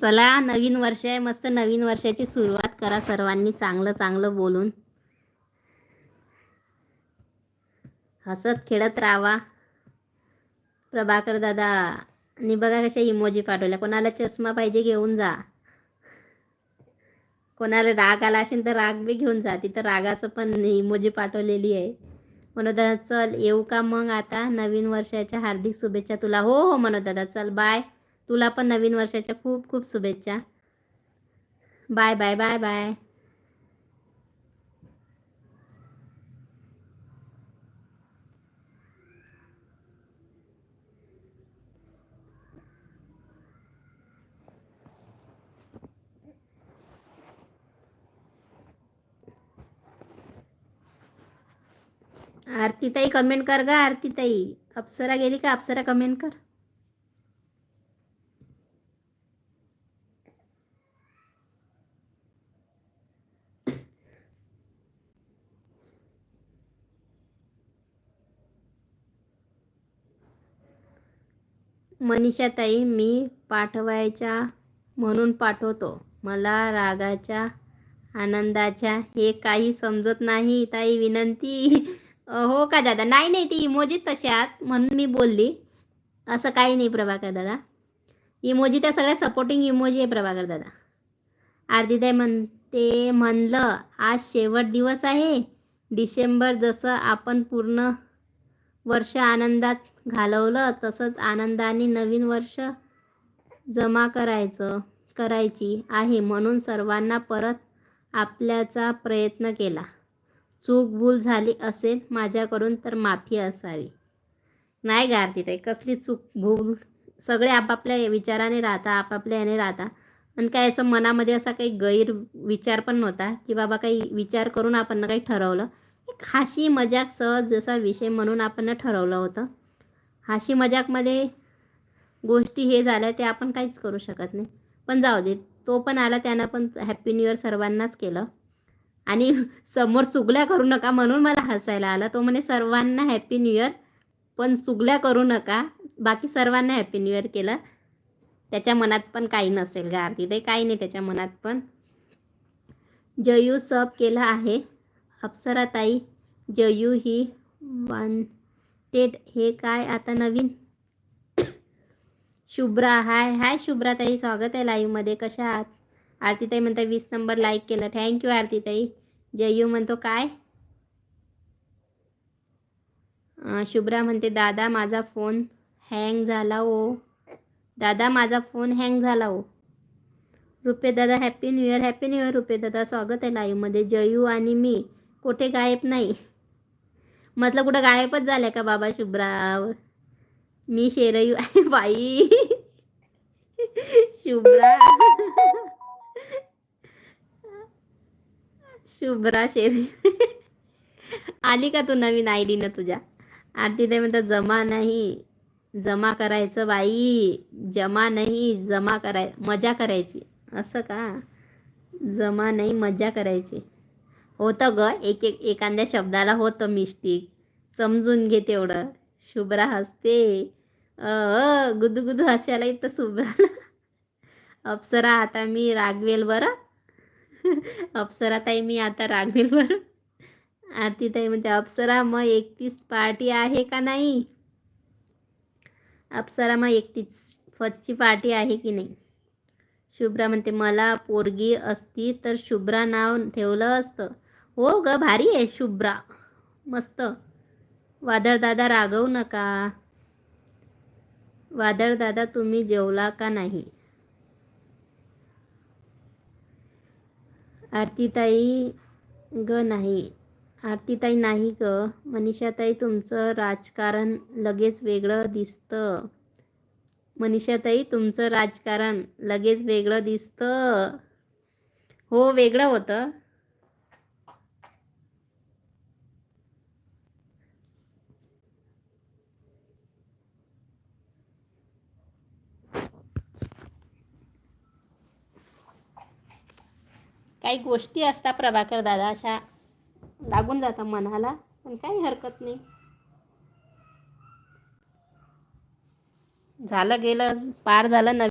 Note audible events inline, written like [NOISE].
चला नवीन वर्ष आहे. मस्त नवीन वर्षाची सुरुवात करा सर्वांनी. चांगलं चांगलं बोलून. हसत खेळत राहावा. प्रभाकर दादा आणि बघा कशा इमोजी पाठवल्या. कोणाला चष्मा पाहिजे घेऊन जा. कोणाला राग आला असेल तर राग बी घेऊन जा. तिथं रागाचं पण इमोजी पाठवलेली आहे. मनोदादा दादा चल येऊ का मग आता? नवीन वर्षाच्या हार्दिक शुभेच्छा तुला. हो हो मनोदादा दादा चल बाय तुला पण नवीन वर्षाच्या खूप खूप शुभेच्छा. Bye bye bye bye. आरतीताई comment कर ग आरतीताई. अप्सरा गेली का? अप्सरा कमेंट कर. मनीषाताई मी पाठवायच्या म्हणून पाठवतो. मला रागाच्या आनंदाच्या हे काही समजत नाही ताई विनंती. हो का दादा? नाही नाही ती इमोजी तशात म्हणून मी बोलली. असं काही नाही प्रभाकर दादा. इमोजी त्या सगळ्या सपोर्टिंग इमोजी आहे प्रभाकर दादा. आरतीताई म्हणते म्हणलं आज शेवट दिवस आहे. डिसेंबर जसं आपण पूर्ण वर्ष आनंदात घालवलं तसंच आनंदाने नवीन वर्ष जमा करायचं करायची आहे म्हणून सर्वांना परत आपल्याचा प्रयत्न केला. चूक भूल झाली असेल माझ्याकडून तर माफी असावी. नाही गारती ताई कसली चूक भूल? सगळे आपापल्या विचाराने राहता आपापल्या याने राहता. आणि काय असं मनामध्ये असा काही गैर विचार पण नव्हता की बाबा काही विचार करून आपण काही ठरवलं. एक हाशी मजाक सहज जसा विषय म्हणून आपण ठरवलं होतं. हाशी मजाकमध्ये गोष्टी हे झाल्या ते आपण काहीच करू शकत नाही. पण जाऊ दे तो पण आला त्यानं पण हॅप्पी न्यू इयर सर्वांनाच केलं. आणि समोर चुगल्या करू नका म्हणून मला हसायला आलं. तो म्हणे सर्वांना हॅप्पी न्यू इयर पण चुगल्या करू नका. बाकी सर्वांना हॅप्पी न्यू इयर केलं. त्याच्या मनात पण काही नसेल गा ते काही नाही त्याच्या मनात पण. जयू सब केलं आहे. अप्सराताई जयू ही वांटेड हे काय आता नवीन? [COUGHS] शुभ्रा हाय हाय शुभ्राताई स्वागत आहे लाईव्हमध्ये कशा आहात? आरतीताई म्हणता वीस नंबर लाईक केलं. थँक्यू आरतीताई जयू म्हणतो काय? शुभ्रा म्हणते दादा माझा फोन हँग झाला ओ दादा माझा फोन हँग झाला ओ रुपे दादा happy new year happy new year Rupe दादा. स्वागत आहे लाईव्हमध्ये जयू आणि मी. कुठे गायब नाही. म्हटलं कुठं गायबच झाल्या का बाबा शुभ्रा मी शेरयू आहे बाई. शुभ्रा. शुभ्रा शेरयू. आली का तू नवीन आय ना तुझ्या? आरती ते म्हणतात जमा नाही. जमा करायचं बाई. जमा नाही. जमा कराय मजा करायची. असं का? जमा नाही मजा करायची. होतं ग. एक एक एखाद्या शब्दाला होतं मिस्टेक समजून घे तेवढं. शुभ्रा हसते. अ गुदुगुदू गुदू हसायला येतं शुभ्रा अप्सरा आता मी रागवेल बरं. अप्सरा ताई मी आता रागवेल बरं. आरती ताई म्हणते अप्सरा मग एकतीस पार्टी आहे का नाही? अप्सरा मग एकतीस फर्स्टची पार्टी आहे की नाही? शुभ्रा म्हणते मला पोरगी असती तर शुभ्रा नाव ठेवलं असतं. हो ग भारी आहे शुभ्रा. मस्त. वादळदादा रागवू नका. वादळदादा तुम्ही जेवला का नाही? आरतीताई ग नाही. आरतीताई नाही ग. मनीषाताई तुमचं राजकारण लगेच वेगळं दिसतं. मनीषाताई तुमचं राजकारण लगेच वेगळं दिसतं. हो वेगळं होतं. काही गोष्टी असतात प्रभाकर दादा अशा लागून जातात मनाला पण काही हरकत नाही. झालं गेलं पार झालं नवीन